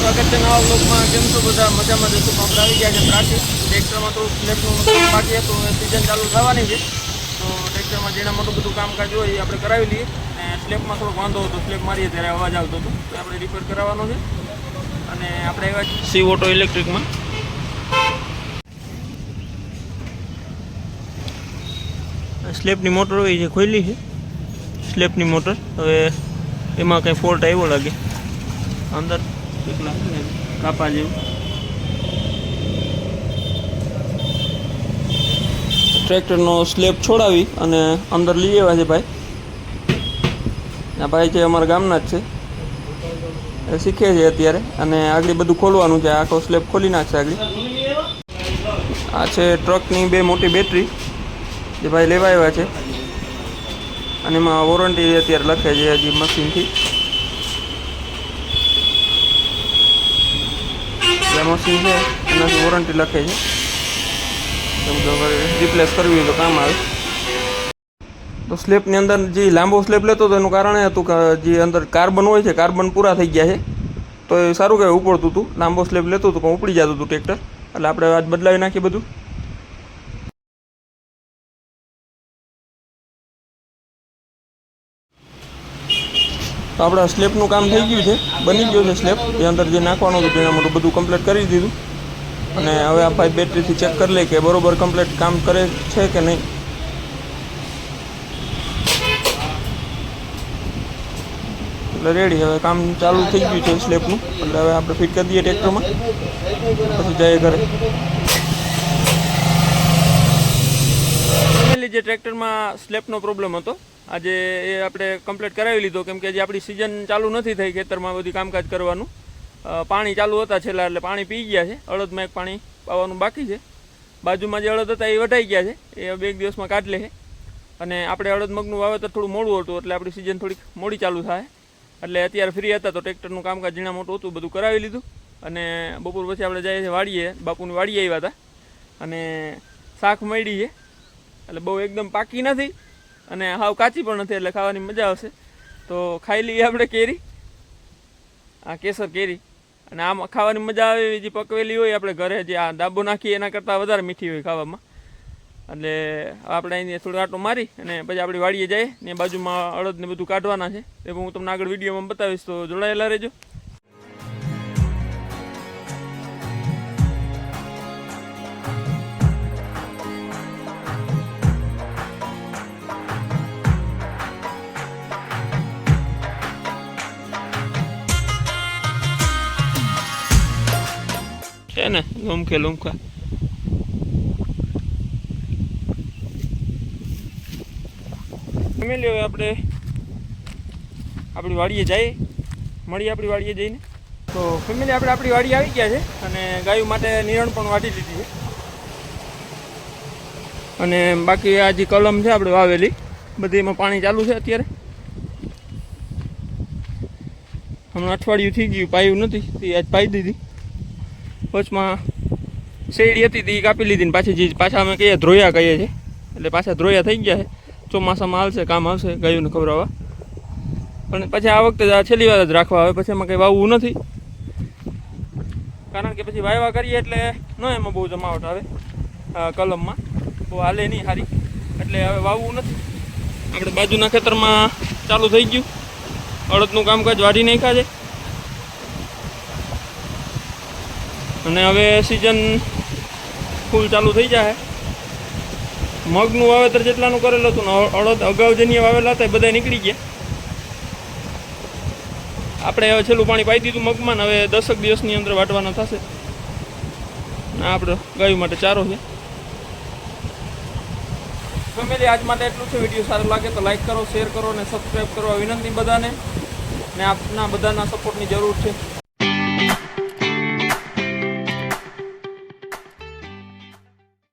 સ્વાગત છે નવા બ્લોગમાં કેમ છો બધા મજામાં જશો. આપણે આવી ગયા છે ત્રાસી ટ્રેક્ટરમાં થોડુંક સ્લેબનું બાકી હતું સિઝન ચાલુ થવાની છે, તો ટ્રેક્ટરમાં જેના મોટું બધું કામકાજ હોય એ આપણે કરાવી લઈએ અને સ્લેબમાં થોડોક વાંધો હતો, સ્લેબ મારીએ ત્યારે અવાજ આવતો હતો. તો આપણે રિપેર કરાવવાનો છે. અને આપણે એવા સી ઓટો ઇલેક્ટ્રિકમાં સ્લેબની મોટર હોય છે ખોલી છે. સ્લેબની મોટર. હવે એમાં કંઈ ફોલ્ટ આવ્યો લાગે. અંદર કાપા જેવું. ટ્રેક્ટરનો સ્લેબ છોડાવી અને અંદર લઈ આવ્યા છે ભાઈ. આ ભાઈ છે અમારા ગામના જ છે. એ શીખે છે અત્યારે અને આગળ બધું ખોલવાનું છે. આખો સ્લેબ ખોલી નાખશે આગળ આ છે ટ્રકની બે મોટી બેટરી જે ભાઈ લેવા આવ્યા છે. અને એમાં વોરંટી અત્યારે લખે છે હજી મશીનથી જે મશીન છે, એનાથી વોરંટી લખે છે. રિપ્લેસ કરવી હોય તો કામ આવે. તો સ્લેબની અંદર જે લાંબો સ્લેબ લેતો હતો, એનું કારણ એ હતું કે જે અંદર કાર્બન હોય છે કાર્બન પૂરા થઈ ગયા છે. તો એ સારું કહેવાય, ઉપડતું હતું. લાંબો સ્લેબ લેતું હતું, પણ ઉપડી જતું હતું ટ્રેક્ટર એટલે આપણે આજ બદલાવી નાખીએ બધું. તો આપણા સ્લેબનું કામ થઈ ગયું છે. બની ગયું છે સ્લેબ એ અંદર જે નાખવાનું હતું તેના મોટું બધું કમ્પ્લીટ કરી દીધું. અને હવે આ ભાઈ બેટરીથી ચેક કરી લઈએ કે બરોબર કમ્પ્લીટ કામ કરે છે કે નહીં. એટલે રેડી હવે કામ ચાલુ થઈ ગયું છે સ્લેબનું એટલે હવે આપણે ફિટ કરી દઈએ ટ્રેક્ટરમાં. પછી જઈએ ઘરે. જે ટ્રેક્ટરમાં સ્લેપનો પ્રોબ્લેમ હતો આજે એ આપણે કમ્પ્લીટ કરાવી લીધો, કેમ કે જે આપણી સિઝન ચાલુ નથી થઈ ખેતરમાં બધી કામકાજ કરવાનું. પાણી ચાલુ હતા છેલ્લા, એટલે પાણી પી ગયા છે. અડદમાં એક પાણી પાવાનું બાકી છે. બાજુમાં જે અડદ હતા એ વટાઈ ગયા છે. એ બે એક દિવસમાં કાઢ લે છે. અને આપણે અડદ મગનું વાવેતર થોડું મોડું હતું, એટલે આપણી સિઝન થોડીક મોડી ચાલુ થાય. એટલે અત્યારે ફ્રી હતા તો ટ્રેક્ટરનું કામકાજ ઝીણા મોટું હતું, બધું કરાવી લીધું. અને બપોર પછી આપણે જઈએ છીએ વાડીએ. બાપુની વાડીએ આવ્યા હતા. અને શાક મળી છે. એટલે બહુ એકદમ પાકી નથી. અને હાવ કાચી પણ નથી એટલે ખાવાની મજા આવશે. તો ખાઈ લઈએ આપણે કેરી. આ કેસર કેરી. અને આમ ખાવાની મજા આવે એવી જે પકવેલી હોય આપણે ઘરે જે આ દાબો નાખીએ એના કરતાં વધારે મીઠી હોય ખાવામાં. એટલે આપણે અહીંથી થોડું આટો મારી અને પછી આપણી વાડીએ જઈએ ને બાજુમાં અડદ ને બધું કાઢવાના છે. એ હું તમને આગળ વિડીયોમાં બતાવીશ, તો જોડાયેલા રહેજો. છે ને લૂમકે. લુમખા ફેમિલી, હવે આપણે આપણી વાડીએ જઈએ. મળીએ આપણી વાડીએ જઈને. તો ફેમિલી, આપણે આપણી વાડી આવી ગયા છે અને ગાયું માટે નિરણ પણ વાટી દીધી છે. અને બાકી આ જે કલમ છે આપણે વાવેલી, બધી એમાં પાણી ચાલુ છે અત્યારે. હમણાં અઠવાડિયું થઈ ગયું, પાયું નથી, તે આજ પાઈ દીધી. વચમાં શેરડી હતી તી કાપી લીધી ને પાછી પાછા અમે કહીએ ધ્રોયા કહીએ છીએ. એટલે પાછા ધ્રોયા થઈ ગયા છે. ચોમાસામાં આવશે કામ આવશે ગાયોને ખવડાવવા. પણ પછી આ વખતે છેલ્લી વાર જ રાખવા આવે. પછી એમાં કંઈ વાવવું નથી. કારણ કે પછી વાયવા કરીએ એટલે ન એમાં બહુ જમાવટ આવે કલમમાં. બહુ હાલે નહીં સારી એટલે હવે વાવવું નથી. આપણે બાજુના ખેતરમાં ચાલુ થઈ ગયું. અડદનું કામકાજ વાઢી નાખ્યા છે. અને હવે સિઝન ફૂલ ચાલુ થઈ જાય મગનું વાવેતર જેટલાનું કરેલું હતું ને અડદ અગાઉ જેની વાવેલા હતા એ બધા નીકળી ગયા. આપણે હવે છેલ્લું પાણી પાઈ દીધું મગમાં હવે દસક દિવસની અંદર વાટવાના થશે. ને આપણે ગાયું માટે ચારો છે. ફેમિલી, આજ માટે એટલું છે. વીડિયો સારો લાગે તો લાઈક કરો, શેર કરો અને સબસ્ક્રાઈબ કરવા વિનંતી બધાને. ને આપના બધાના સપોર્ટની જરૂર છે.